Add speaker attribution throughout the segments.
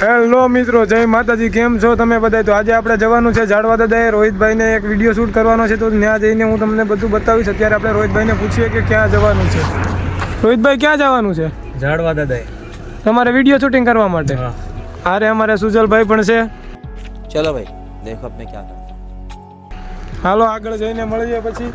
Speaker 1: Hello મિત્રો જય માતાજી કેમ છો તમે બધા તો આજે આપણે જવાનું છે ઝાડવા દાદાએ રોહિતભાઈને એક વીડિયો શૂટ કરવાનો છે. તો ત્યાં જઈને હું તમને બધું બતાવીશ. અત્યારે આપણે રોહિતભાઈને પૂછીએ કે ક્યાં જવાનું છે. રોહિતભાઈ ક્યાં જવાનું છે?
Speaker 2: ઝાડવા દાદાએ.
Speaker 1: તમારે વીડિયો શૂટિંગ કરવા માટે? અરે અમારે સુજલભાઈ પણ છે.
Speaker 3: ચલો ભાઈ દેખો આપણે ક્યાં
Speaker 1: હાલો આગળ જઈને મળીએ પછી.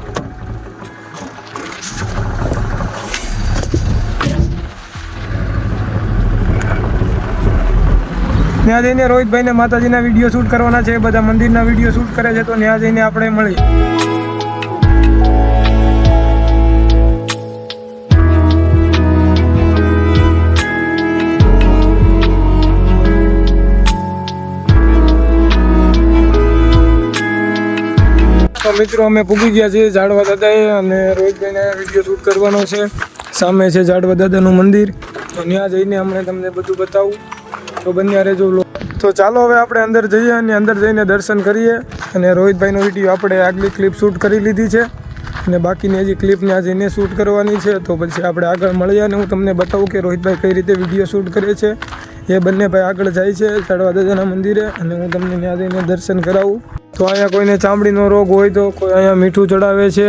Speaker 1: ત્યાં જઈને રોહિતભાઈને માતાજીના વીડિયો શૂટ કરવાના છે, બધા મંદિરના વીડિયો શૂટ કરે છે, તો ત્યાં જઈને આપણે મળીએ તો મિત્રો, અમે પૂગી ગયા છીએ ઝાડવા દાદાએ અને રોહિતભાઈને વીડિયો શૂટ કરવાનો છે. સામે છે ઝાડવા દાદાનું મંદિર. તો ત્યાં જઈને અમને તમને બધું બતાવું. તો બન્યા રહેજો. તો ચાલો હવે આપણે અંદર જઈએ અને અંદર જઈને દર્શન કરીએ. અને રોહિતભાઈનો વીડિયો આપણે આગલી ક્લિપ શૂટ કરી લીધી છે. અને બાકીની હજી ક્લિપને આજે જઈને શૂટ કરવાની છે. તો પછી આપણે આગળ મળીએ અને હું તમને બતાવું કે રોહિતભાઈ કઈ રીતે વીડિયો શૂટ કરે છે. એ બંને ભાઈ આગળ જાય છે ઝાડવા દાદાના મંદિરે. અને હું તમને ત્યાં જઈને દર્શન કરાવું. તો અહીંયા કોઈને ચામડીનો રોગ હોય તો કોઈ અહીંયા મીઠું ચડાવે છે.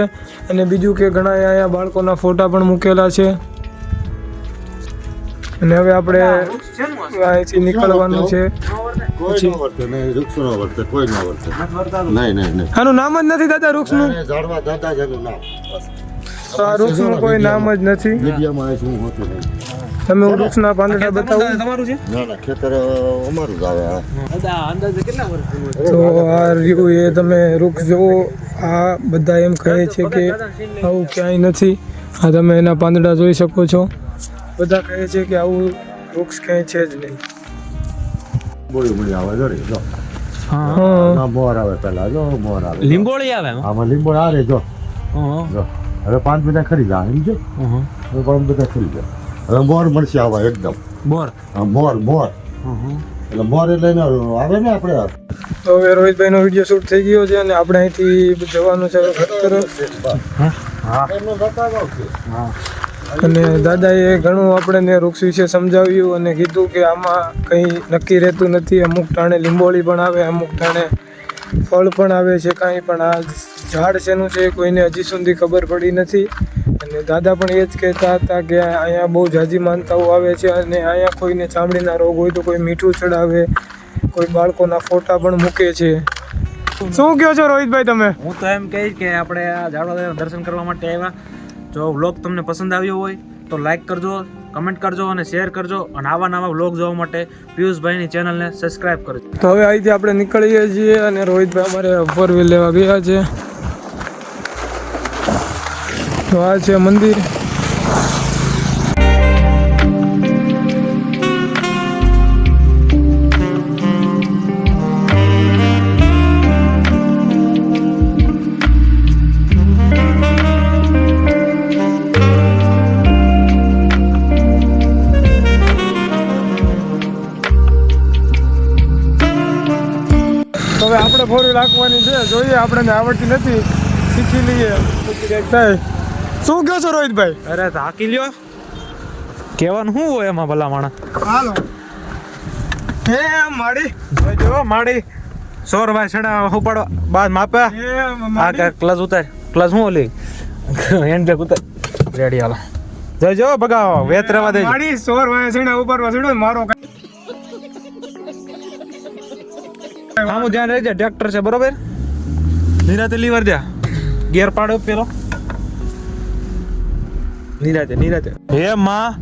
Speaker 1: અને બીજું કે ઘણા અહીંયા બાળકોના ફોટા પણ મૂકેલા છે. અને હવે આપણે અહીંથી નીકળવાનું છે.
Speaker 4: કોઈ વર્તે નહીં વૃક્ષો ન વર્તે કોઈ ન વર્તે. નહીં નહીં નહીં.
Speaker 1: આનું નામ જ નથી દાદા વૃક્ષનું?
Speaker 4: અને ઝાડવા દાદા જેનું નામ.
Speaker 1: તો આ વૃક્ષનું કોઈ નામ જ નથી?
Speaker 4: મીડિયામાં આ શું હોતું નહીં.
Speaker 1: તમે વૃક્ષના પાંદડા બતાવો.
Speaker 2: તમારું છે?
Speaker 4: ના ના ખેતર અમારું જ આવે
Speaker 2: અંદાજે કેટલા વર્ષ
Speaker 1: તો આ રહ્યું એ તમે વૃક્ષ જુઓ. આ બધા એમ કહે છે કે આવું ક્યાંય નથી. આ તમે એના પાંદડા જોઈ શકો છો. બધા કહે છે કે આવું વૃક્ષ ક્યાંય છે જ નહીં.
Speaker 4: બોલ્યું બોલ્યું આવે જો રે, જો.
Speaker 1: હા.
Speaker 4: મોર આવે પેલા જો મોર આવે.
Speaker 2: લીંબોળી આવે
Speaker 4: આમાં લીંબોળ આ રે જો. જો. હવે પાંચ બધા ખરી જાય એમ છે? હવે પાંચ બધા ખરી જાય હવે મોર મળશે આવા એકદમ.
Speaker 2: મોર?
Speaker 4: આ મોર મોર. એટલે મોર એટલે એને આવે ને આપણે
Speaker 1: તો હવે રોહિતભાઈ નો વીડિયો શૂટ થઈ ગયો છે અને આપણે અહીંથી જવાનું છે હા. હા.
Speaker 4: એમને બતાવો કે
Speaker 1: અને દાદાએ ઘણું આપણને વૃક્ષ વિશે સમજાવ્યું અને કીધું કે આમાં કંઈ નક્કી રહેતું નથી. અમુક ટાણે લીંબોળી પણ આવે, અમુક ટાણે ફળ પણ આવે છે કાંઈ, પણ આ ઝાડ શેનું છે કોઈને હજી સુધી ખબર પડી નથી. અને દાદા પણ એ જ કહેતા હતા કે અહીંયા બહુ જાજી માનતાઓ આવે છે અને અહીંયા કોઈને ચામડીના રોગ હોય તો કોઈ મીઠું ચડાવે, કોઈ બાળકોના ફોટા પણ મૂકે છે. શું કહો છો રોહિતભાઈ તમે?
Speaker 2: હું તો એમ કહીશ કે આપણે આ ઝાડવા દર્શન કરવા માટે આવ્યા. જો વ્લોગ તમને પસંદ આવ્યો હોય, તો લાઈક કરજો કમેન્ટ કરજો અને શેર કરજો અને આવા નવા વ્લોગ જોવા માટે પિયુષભાઈની ચેનલને સબસ્ક્રાઇબ કરજો.
Speaker 1: તો હવે અહીંથી આપણે નીકળીએ છીએ અને રોહિતભાઈ અમારે ફોર વ્હીલ લેવા ગયા છે. તો આ છે મંદિર. આપણે ફોર વ્હીલ હાંકવાની છે. જોઈએ આપણને આવડતી નથી. શીખી લઈએ. થાય શું કહો છો રોહિતભાઈ?
Speaker 2: અરે થાકી લ્યો. કહેવાનું શું હોય એમાં ભલા માણા
Speaker 1: હાલો. હે માડી.
Speaker 2: જો માડી. સોર ભાઈ છડા ઉપાડો બાદ માપે
Speaker 1: હે
Speaker 2: આ કે ક્લચ ઉતાર. ક્લચ હું ઓલી? હેન્ડ બ્રેક ઉતાર. રેડી હાલો. જય જો બગાવો વેત રહેવા દેજો.
Speaker 1: માડી. સોર ભાઈ છડા ઉપાડવા છડો મારો
Speaker 2: આમ ધ્યાન રહેજે ટ્રેક્ટર છે બરોબર? નિરાતે લીવર દે. ગેર પાડો પેલો. નિરાતે નિરાતે. હે માં.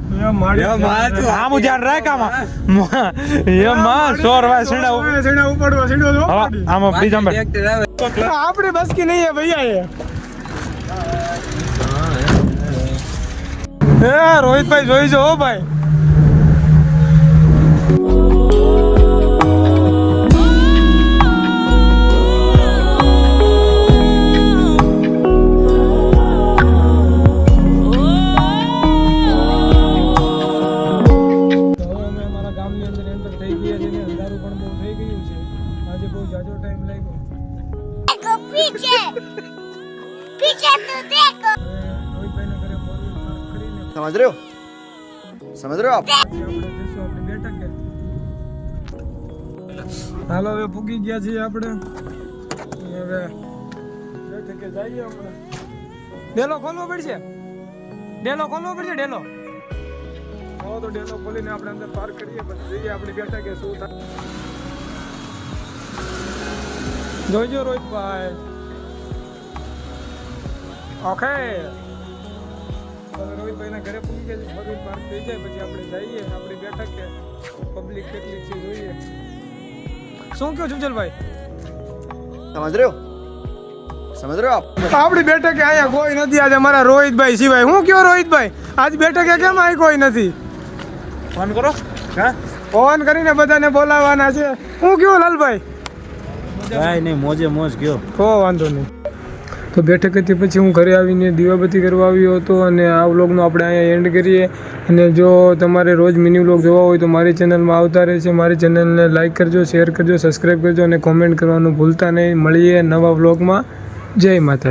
Speaker 1: રોહિતભાઈ જોઈજો ભાઈ. આજે બહુ જાજો ટાઈમ લાગ્યો.
Speaker 5: એકો પીછે. પીછે તો દેખો.
Speaker 1: રોહિતભાઈને ઘરે મોરવી પાર્ક કરીને
Speaker 3: સમજ રહ્યો? સમજ રહ્યો
Speaker 1: આપ? આપણે જશું આપણી બેઠકે. હાલો હવે પૂગી ગયા છીએ આપણે. હવે બેઠકે જઈએ આપણે. ડેલો ખોલવો પડશે? ડેલો ખોલવો પડશે ડેલો? તો ડેલો ખોલીને આપણે અંદર પાર્ક કરીએ પછી જઈએ આપણે બેઠકે શું થાય. જોઈજો રોહિતભાઈ ઓકે રોહિતભાઈના ઘરે પૂરી ગયા છે. ફરી થઈ જાય પછી આપણે જઈએ આપણી બેઠકે પબ્લિક કેટલી છે જોઈએ. શું કહો
Speaker 6: જુજલભાઈ સમજ રહ્યો? સમજ રહ્યો
Speaker 1: આપણી બેઠકે અહીંયા કોઈ નથી. આજે અમારા રોહિતભાઈ સિવાય. હું કયો રોહિતભાઈ? આજ કે કેમ આવી કોઈ નથી?
Speaker 2: ફોન કરો. હા?
Speaker 1: ફોન કરીને બધાને બોલાવવાના છે. હું કયો લાલભાઈ?
Speaker 2: કાંઈ નહીં, મોજે મોજ ગયો.
Speaker 1: કો વાંધો નહીં. તો બેઠક હતી, પછી હું ઘરે આવીને દીવાબત્તી કરવા આવ્યો હતો અને આ વ્લોગનો આપણે અહીંયા એન્ડ કરીએ. અને જો તમારે રોજ મિની વ્લોગ જોવા હોય તો મારી ચેનલમાં આવતા રહેશે મારી ચેનલને લાઇક કરજો શેર કરજો સબસ્ક્રાઈબ કરજો અને કોમેન્ટ કરવાનું ભૂલતા નહીં. મળીએ નવા વ્લોગમાં. જય માતાજી.